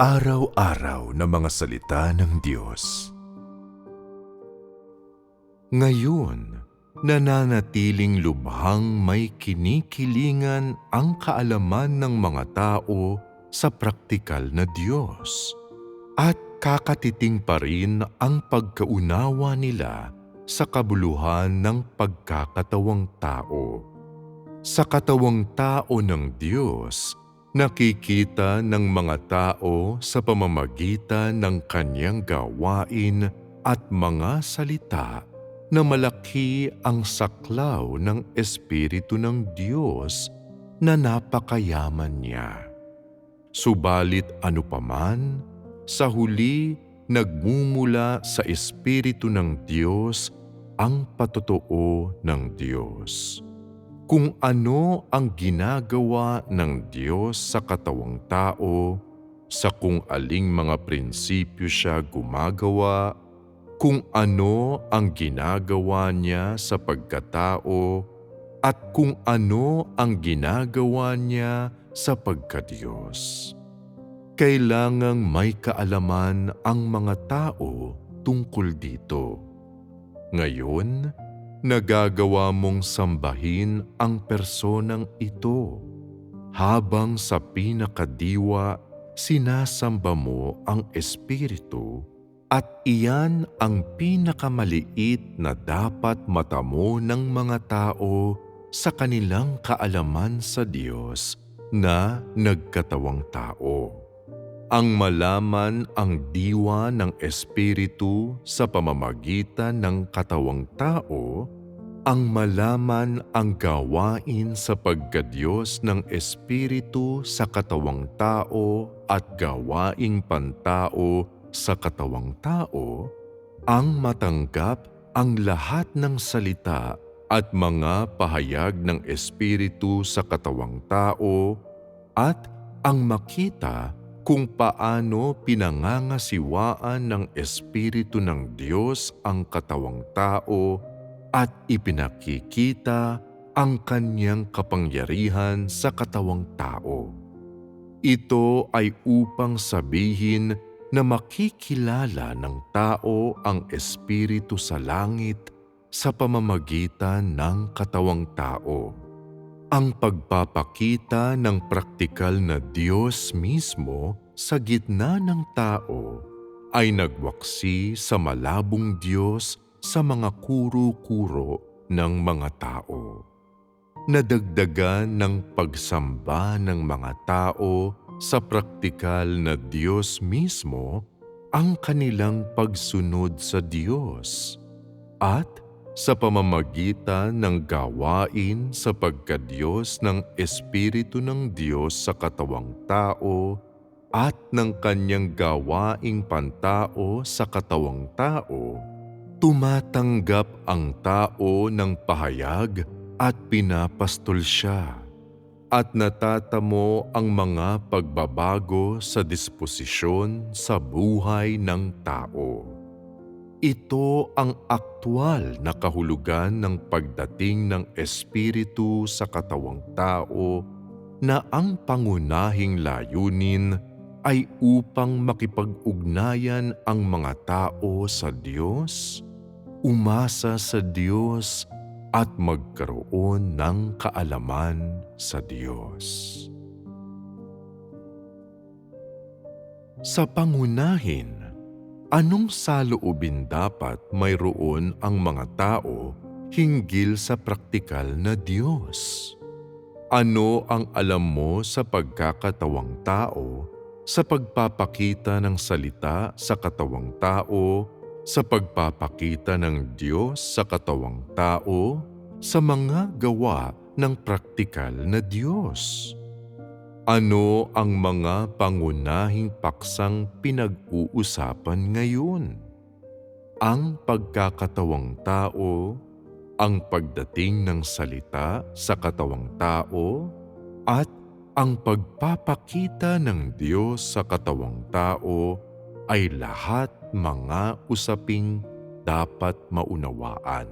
Araw-araw na mga salita ng Diyos. Ngayon, nananatiling lubhang may kinikilingan ang kaalaman ng mga tao sa praktikal na Diyos at kakatiting pa rin ang pagkaunawa nila sa kabuluhan ng pagkakatawang tao. Sa katawang tao ng Diyos, nakikita ng mga tao sa pamamagitan ng kanyang gawain at mga salita na malaki ang saklaw ng Espiritu ng Diyos na napakayaman niya. Subalit anupaman, sa huli nagmumula sa Espiritu ng Diyos ang patotoo ng Diyos kung ano ang ginagawa ng Diyos sa katawang tao, sa kung aling mga prinsipyo siya gumagawa, kung ano ang ginagawa niya sa pagkatao, at kung ano ang ginagawa niya sa pagkadiyos. Kailangang may kaalaman ang mga tao tungkol dito. Ngayon, nagagawa mong sambahin ang personang ito habang sa pinakadiwa sinasamba mo ang Espiritu at iyan ang pinakamaliit na dapat matamo ng mga tao sa kanilang kaalaman sa Diyos na nagkatawang tao ang malaman ang diwa ng Espiritu sa pamamagitan ng katawang tao, ang malaman ang gawain sa pagkadiyos ng Espiritu sa katawang tao at gawaing pantao sa katawang tao, ang matanggap ang lahat ng salita at mga pahayag ng Espiritu sa katawang tao at ang makita kung paano pinangangasiwaan ng Espiritu ng Diyos ang katawang tao at ipinakikita ang kanyang kapangyarihan sa katawang tao. Ito ay upang sabihin na makikilala ng tao ang Espiritu sa langit sa pamamagitan ng katawang tao ang pagpapakita ng praktikal na Diyos mismo sa gitna ng tao ay nagwaksi sa malabong Diyos sa mga kuro-kuro ng mga tao. Nadagdagan ng pagsamba ng mga tao sa praktikal na Diyos mismo ang kanilang pagsunod sa Diyos at sa pamamagitan ng gawain sa pagkadiyos ng Espiritu ng Diyos sa katawang tao at ng kanyang gawaing pantao sa katawang tao, tumatanggap ang tao ng pahayag at pinapastol siya at natatamo ang mga pagbabago sa disposisyon sa buhay ng tao. Ito ang aktwal na kahulugan ng pagdating ng Espiritu sa katawang tao na ang pangunahing layunin ay upang makipag-ugnayan ang mga tao sa Diyos, umasa sa Diyos at magkaroon ng kaalaman sa Diyos. Sa pangunahin, Anong saloobin dapat mayroon ang mga tao hinggil sa praktikal na Diyos? Ano ang alam mo sa pagkakatawang tao, sa pagpapakita ng salita sa katawang tao, sa pagpapakita ng Diyos sa katawang tao, sa mga gawa ng praktikal na Diyos? Ano ang mga pangunahing paksang pinag-uusapan ngayon? Ang pagkakatawang tao, ang pagdating ng salita sa katawang tao, at ang pagpapakita ng Diyos sa katawang tao ay lahat mga usaping dapat maunawaan.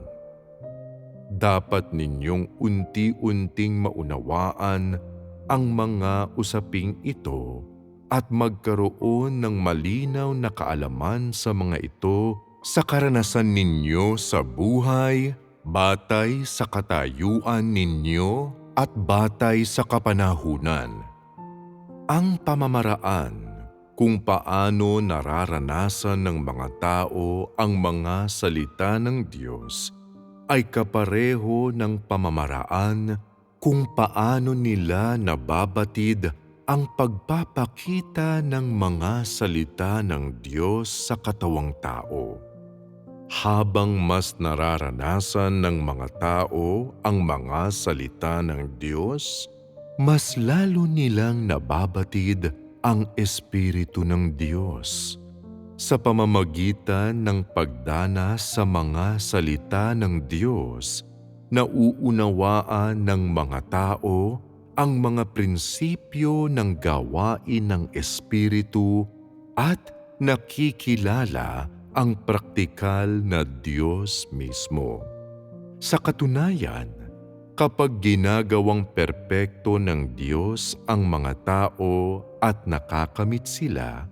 Dapat ninyong unti-unting maunawaan ang mga usaping ito at magkaroon ng malinaw na kaalaman sa mga ito sa karanasan ninyo sa buhay, batay sa katayuan ninyo at batay sa kapanahunan. Ang pamamaraan kung paano nararanasan ng mga tao ang mga salita ng Diyos ay kapareho ng pamamaraan kung paano nila nababatid ang pagpapakita ng mga salita ng Diyos sa katawang tao. Habang mas nararanasan ng mga tao ang mga salita ng Diyos, mas lalo nilang nababatid ang Espiritu ng Diyos sa pamamagitan ng pagdana sa mga salita ng Diyos nauunawaan ng mga tao ang mga prinsipyo ng gawain ng Espiritu at nakikilala ang praktikal na Diyos mismo. Sa katunayan, kapag ginagawang perpekto ng Diyos ang mga tao at nakakamit sila,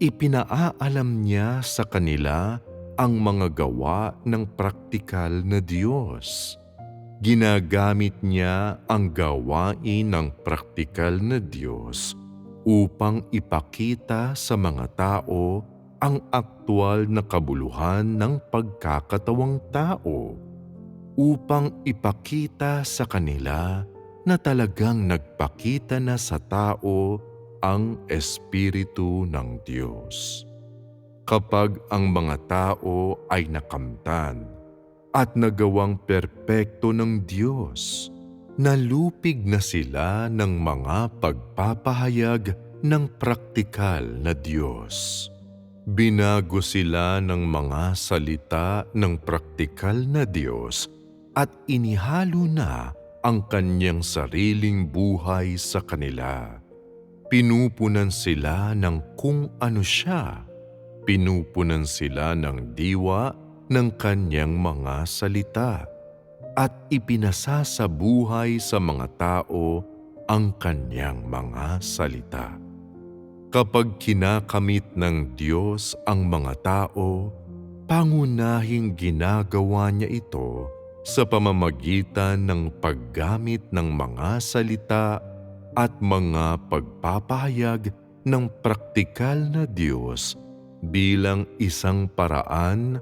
ipinaalam niya sa kanila ang mga gawa ng praktikal na Diyos. Ginagamit niya ang gawain ng praktikal na Diyos upang ipakita sa mga tao ang aktwal na kabuluhan ng pagkakatawang tao upang ipakita sa kanila na talagang nagpakita na sa tao ang Espiritu ng Diyos. Kapag ang mga tao ay nakamtan at nagawang perpekto ng Diyos, nalupig na sila ng mga pagpapahayag ng praktikal na Diyos. Binago sila ng mga salita ng praktikal na Diyos at inihalo na ang kanyang sariling buhay sa kanila. Pinupunan sila ng kung ano siya. Pinupunan sila ng diwa ng kanyang mga salita at ipinasa sa buhay sa mga tao ang kanyang mga salita. Kapag kinakamit ng Diyos ang mga tao, pangunahing ginagawa niya ito sa pamamagitan ng paggamit ng mga salita at mga pagpapahayag ng praktikal na Diyos bilang isang paraan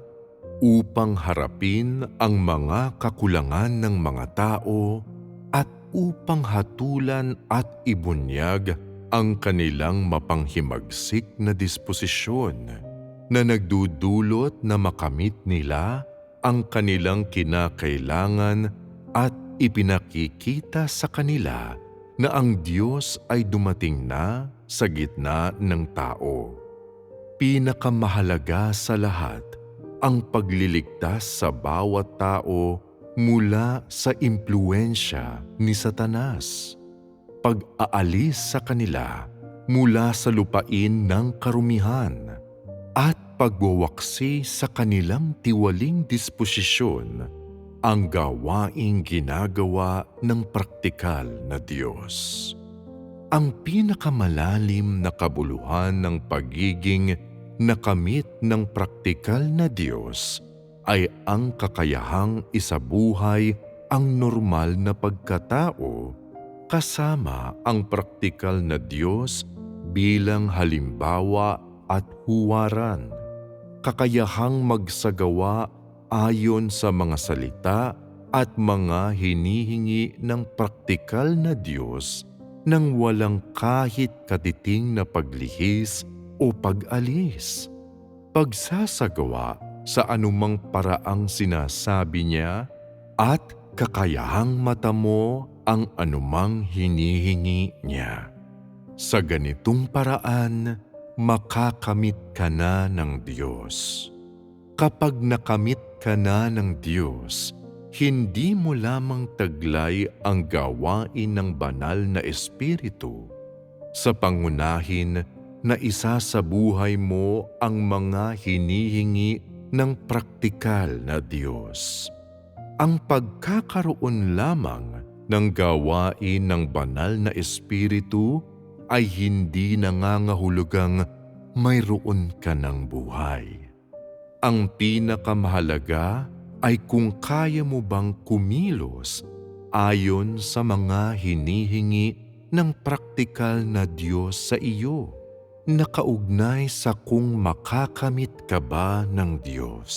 upang harapin ang mga kakulangan ng mga tao at upang hatulan at ibunyag ang kanilang mapanghimagsik na disposisyon na nagdudulot na makamit nila ang kanilang kinakailangan at ipinakikita sa kanila na ang Diyos ay dumating na sa gitna ng tao. Pinakamahalaga sa lahat ang pagliligtas sa bawat tao mula sa impluensya ni Satanas pag-aalis sa kanila mula sa lupain ng karumihan at pagwawaksi sa kanilang tiwaling disposisyon ang gawaing ginagawa ng praktikal na Diyos. Ang pinakamalalim na kabuluhan ng pagiging nakamit ng praktikal na Diyos ay ang kakayahang isabuhay ang normal na pagkatao kasama ang praktikal na Diyos bilang halimbawa at huwaran, kakayahang magsagawa ayon sa mga salita at mga hinihingi ng praktikal na Diyos nang walang kahit katiting na paglihis o pag-alis. Pagsasagawa sa anumang paraang sinasabi niya at kakayahang matamo ang anumang hinihingi niya. Sa ganitong paraan, makakamit ka na ng Diyos. Kapag nakamit ka na ng Diyos, hindi mo lamang taglay ang gawain ng banal na Espiritu. Sa pangunahin na isa sa buhay mo ang mga hinihingi ng praktikal na Diyos. Ang pagkakaroon lamang ng gawain ng banal na espiritu ay hindi nangangahulugang mayroon ka ng buhay. Ang pinakamahalaga ay kung kaya mo bang kumilos ayon sa mga hinihingi ng praktikal na Diyos sa iyo, nakaugnay sa kung makakamit ka ba ng Diyos.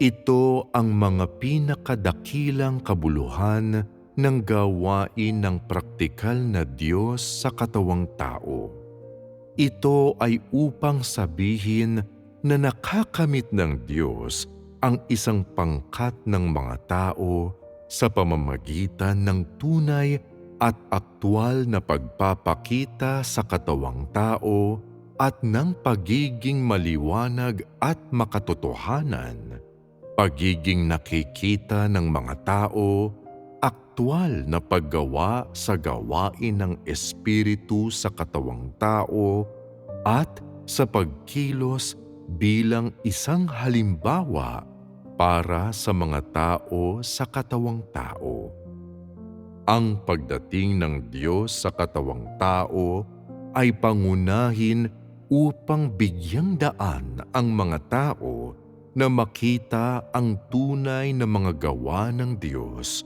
Ito ang mga pinakadakilang kabuluhan ng gawain ng praktikal na Diyos sa katawang tao. Ito ay upang sabihin na nakakamit ng Diyos ang isang pangkat ng mga tao sa pamamagitan ng tunay at aktwal na pagpapakita sa katawang tao at ng pagiging maliwanag at makatotohanan, pagiging nakikita ng mga tao, aktwal na paggawa sa gawain ng Espiritu sa katawang tao at sa pagkilos bilang isang halimbawa para sa mga tao sa katawang tao. Ang pagdating ng Diyos sa katawang tao ay pangunahin upang bigyang daan ang mga tao na makita ang tunay na mga gawa ng Diyos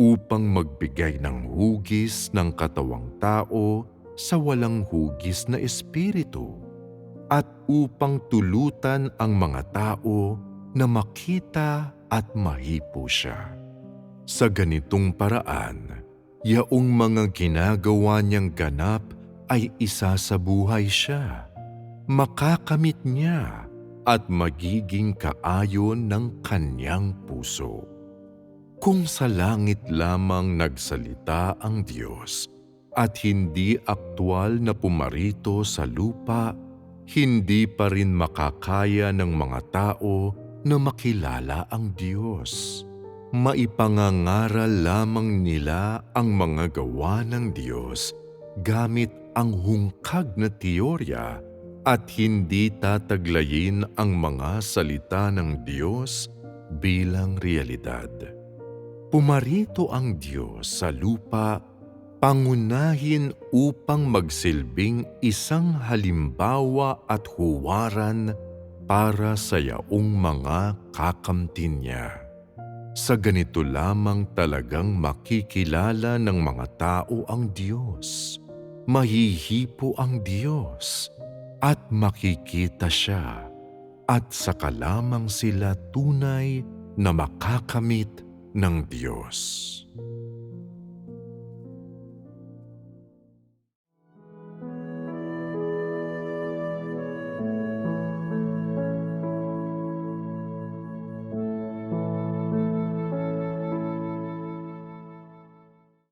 upang magbigay ng hugis ng katawang tao sa walang hugis na espiritu at upang tulutan ang mga tao na makita at mahipo siya. Sa ganitong paraan, yaong mga ginagawa niyang ganap ay isa sa buhay siya. Makakamit niya at magiging kaayon ng kanyang puso. Kung sa langit lamang nagsalita ang Diyos at hindi aktwal na pumarito sa lupa, hindi pa rin makakaya ng mga tao na makilala ang Diyos. Maipangangaral lamang nila ang mga gawa ng Diyos gamit ang hungkag na teorya at hindi tataglayin ang mga salita ng Diyos bilang realidad. Pumarito ang Diyos sa lupa pangunahin upang magsilbing isang halimbawa at huwaran para sa yaong mga kakamtin niya. Sa ganito lamang talagang makikilala ng mga tao ang Diyos. Mahihipo ang Diyos at makikita siya at saka lamang sila tunay na makakamit ng Diyos.